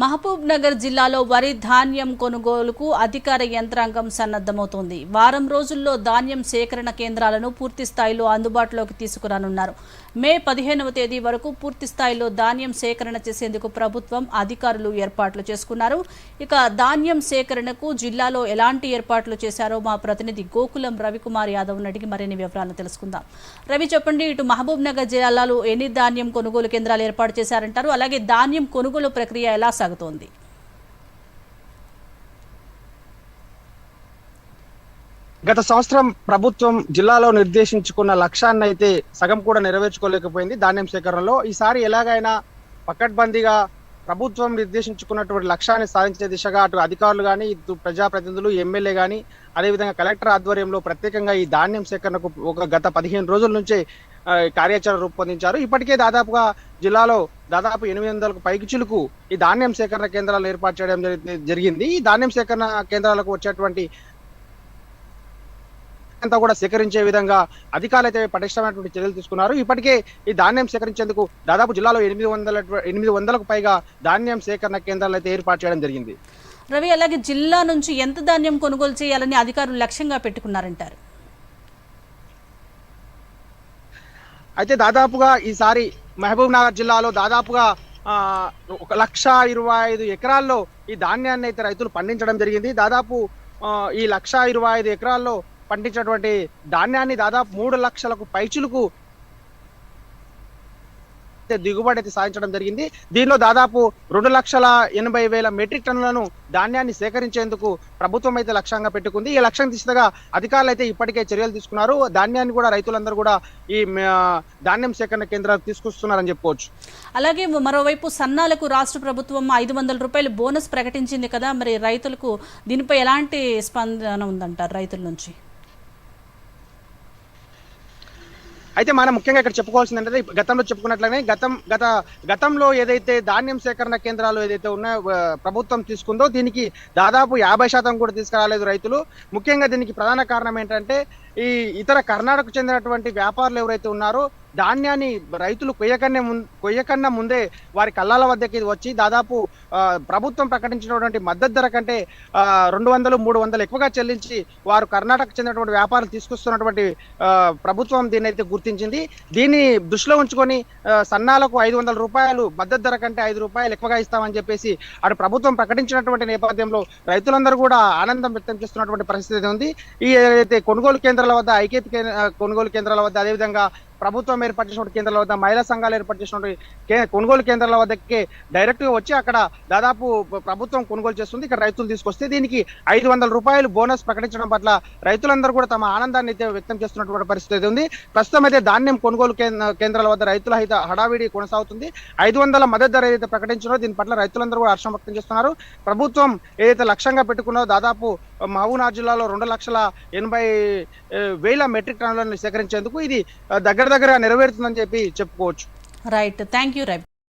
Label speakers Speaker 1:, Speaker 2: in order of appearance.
Speaker 1: మహబూబ్ నగర్ జిల్లాలో వరి ధాన్యం కొనుగోలుకు అధికార యంత్రాంగం సన్నద్ధమవుతోంది. వారం రోజుల్లో ధాన్యం సేకరణ కేంద్రాలను పూర్తి స్థాయిలో అందుబాటులోకి తీసుకురానున్నారు. మే పదిహేనవ తేదీ వరకు పూర్తి స్థాయిలో ధాన్యం సేకరణ చేసేందుకు ప్రభుత్వం అధికారులు ఏర్పాట్లు చేసుకున్నారు. ఇక ధాన్యం సేకరణకు జిల్లాలో ఎలాంటి ఏర్పాట్లు చేశారో మా ప్రతినిధి గోకులం రవికుమార్ యాదవ్ అడిగి మరిన్ని వివరాలు తెలుసుకుందాం. రవి చెప్పండి ఇటు మహబూబ్ నగర్ జిల్లాలో ఎన్ని ధాన్యం కొనుగోలు కేంద్రాలు ఏర్పాటు చేశారంటారు? అలాగే ధాన్యం కొనుగోలు ప్రక్రియ ఎలా కొనసాగుతోంది.
Speaker 2: గత సంవత్సరం ప్రభుత్వం జిల్లాలో నిర్దేశించుకున్న లక్ష్యాన్ని అయితే సగం కూడా నెరవేర్చుకోలేకపోయింది ధాన్యం సేకరణలో. ఈసారి ఎలాగైనా పకడ్బందీగా ప్రభుత్వం నిర్దేశించుకున్నటువంటి లక్ష్యాన్ని సాధించే దిశగా అటు అధికారులు కానీ ఇటు ప్రజాప్రతినిధులు ఎమ్మెల్యే కానీ అదేవిధంగా కలెక్టర్ ఆధ్వర్యంలో ప్రత్యేకంగా ఈ ధాన్యం సేకరణకు ఒక గత పదిహేను రోజుల నుంచే కార్యాచరణ రూపొందించారు. ఇప్పటికే దాదాపుగా జిల్లాలో దాదాపు ఎనిమిది వందలకు పైకి చిలుకు ఈ ధాన్యం సేకరణ కేంద్రాలు ఏర్పాటు చేయడం జరి- జరిగింది. ఈ ధాన్యం సేకరణ కేంద్రాలకు వచ్చేటువంటి అంతా కూడా సేకరించే విధంగా అధికారులు అయితే పటిష్టమైనటువంటి చర్యలు తీసుకున్నారు. ఇప్పటికే ఈ ధాన్యం సేకరించేందుకు దాదాపు జిల్లాలో ఎనిమిది వందల ఎనిమిది వందలకు పైగా ధాన్యం సేకరణ కేంద్రాలు అయితే ఏర్పాటు చేయడం జరిగింది.
Speaker 1: రవి అలాగే జిల్లా నుంచి ఎంత ధాన్యం కొనుగోలు చేయాలని అధికారులు లక్ష్యంగా పెట్టుకున్నారంటారు?
Speaker 2: అయితే దాదాపుగా ఈసారి మహబూబ్నగర్ జిల్లాలో దాదాపుగా ఒక లక్ష ఇరవై ఐదు ఎకరాల్లో ఈ ధాన్యాన్ని అయితే రైతులు పండించడం జరిగింది. దాదాపు ఈ లక్ష ఇరవై ఐదు ఎకరాల్లో పండించినటువంటి ధాన్యాన్ని దాదాపు మూడు లక్షలకు పైచులకు అయితే దిగుబడి అయితే సాధించడం జరిగింది. దీనిలో దాదాపు రెండు లక్షల ఎనభై వేల మెట్రిక్ టన్నులను ధాన్యాన్ని సేకరించేందుకు ప్రభుత్వం అయితే లక్ష్యంగా పెట్టుకుంది. ఈ లక్ష్యం దిశగా అధికారులు అయితే ఇప్పటికే చర్యలు తీసుకున్నారు. ధాన్యాన్ని కూడా రైతులందరూ కూడా ఈ ధాన్యం సేకరణ కేంద్రాలు తీసుకొస్తున్నారని చెప్పుకోవచ్చు
Speaker 1: అలాగే మరోవైపు సన్నాలకు రాష్ట్ర ప్రభుత్వం ఐదు వందల రూపాయలు బోనస్ ప్రకటించింది కదా. మరి రైతులకు దీనిపై ఎలాంటి స్పందన ఉందంటారు రైతుల నుంచి?
Speaker 2: అయితే మనం ముఖ్యంగా ఇక్కడ చెప్పుకోవాల్సింది ఏంటంటే గతంలో చెప్పుకున్నట్లనే గతం గత గతంలో ఏదైతే ధాన్యం సేకరణ కేంద్రాలు ఏదైతే ఉన్నాయో ప్రభుత్వం తీసుకుందో దీనికి దాదాపు యాభై శాతం కూడా తీసుకురాలేదు రైతులు. ముఖ్యంగా దీనికి ప్రధాన కారణం ఏంటంటే ఈ ఇతర కర్ణాటకకు చెందినటువంటి వ్యాపారులు ఎవరైతే ఉన్నారో ధాన్యాన్ని రైతులు కొయ్యకన్నే ముందు కొయ్యకన్నా ముందే వారి కళ్ళాల వద్దకి వచ్చి దాదాపు ప్రభుత్వం ప్రకటించినటువంటి మద్దతు ధర కంటే రెండు వందలు మూడు వందలు ఎక్కువగా చెల్లించి వారు కర్ణాటక చెందినటువంటి వ్యాపారులు తీసుకొస్తున్నటువంటి ప్రభుత్వం దీన్ని అయితే గుర్తించింది. దీన్ని దృష్టిలో ఉంచుకొని సన్నాలకు ఐదు వందల రూపాయలు మద్దతు ధర కంటే ఐదు రూపాయలు ఎక్కువగా ఇస్తామని చెప్పేసి అటు ప్రభుత్వం ప్రకటించినటువంటి నేపథ్యంలో రైతులందరూ కూడా ఆనందం వ్యక్తం చేస్తున్నటువంటి పరిస్థితి ఉంది. ఈ ఏదైతే కొనుగోలు కేంద్రాల వద్ద ఐకేపీ కేంద్ర- కొనుగోలు కేంద్రాల వద్ద అదేవిధంగా ప్రభుత్వం ఏర్పాటు చేసినటువంటి కేంద్రాల వద్ద మహిళా సంఘాలు ఏర్పాటు చేసినటువంటి కొనుగోలు కేంద్రాల వద్దకి డైరెక్ట్గా వచ్చి అక్కడ దాదాపు ప్రభుత్వం కొనుగోలు చేస్తుంది. ఇక్కడ రైతులు తీసుకొస్తే దీనికి ఐదు వందల రూపాయలు బోనస్ ప్రకటించడం పట్ల రైతులందరూ కూడా తమ ఆనందాన్ని అయితే వ్యక్తం చేస్తున్నటువంటి పరిస్థితి ఉంది. ప్రస్తుతం అయితే ధాన్యం కొనుగోలు కేంద్ర- కేంద్రాల వద్ద రైతుల అయితే హడావిడి కొనసాగుతుంది. ఐదు వందల మద్దతు ధర ఏదైతే ప్రకటించారో దీని పట్ల రైతులందరూ కూడా హర్షం వ్యక్తం చేస్తున్నారు. ప్రభుత్వం ఏదైతే లక్ష్యంగా పెట్టుకున్నో దాదాపు మహబూబ్నగర్ జిల్లాలో రెండు లక్షల ఎనభై వేల మెట్రిక్ టన్నులను సేకరించేందుకు ఇది దగ్గర దగ్గర దగ్గర నెరవేరుతుందని చెప్పి చెప్పుకోవచ్చు.
Speaker 1: Right thank you Ravi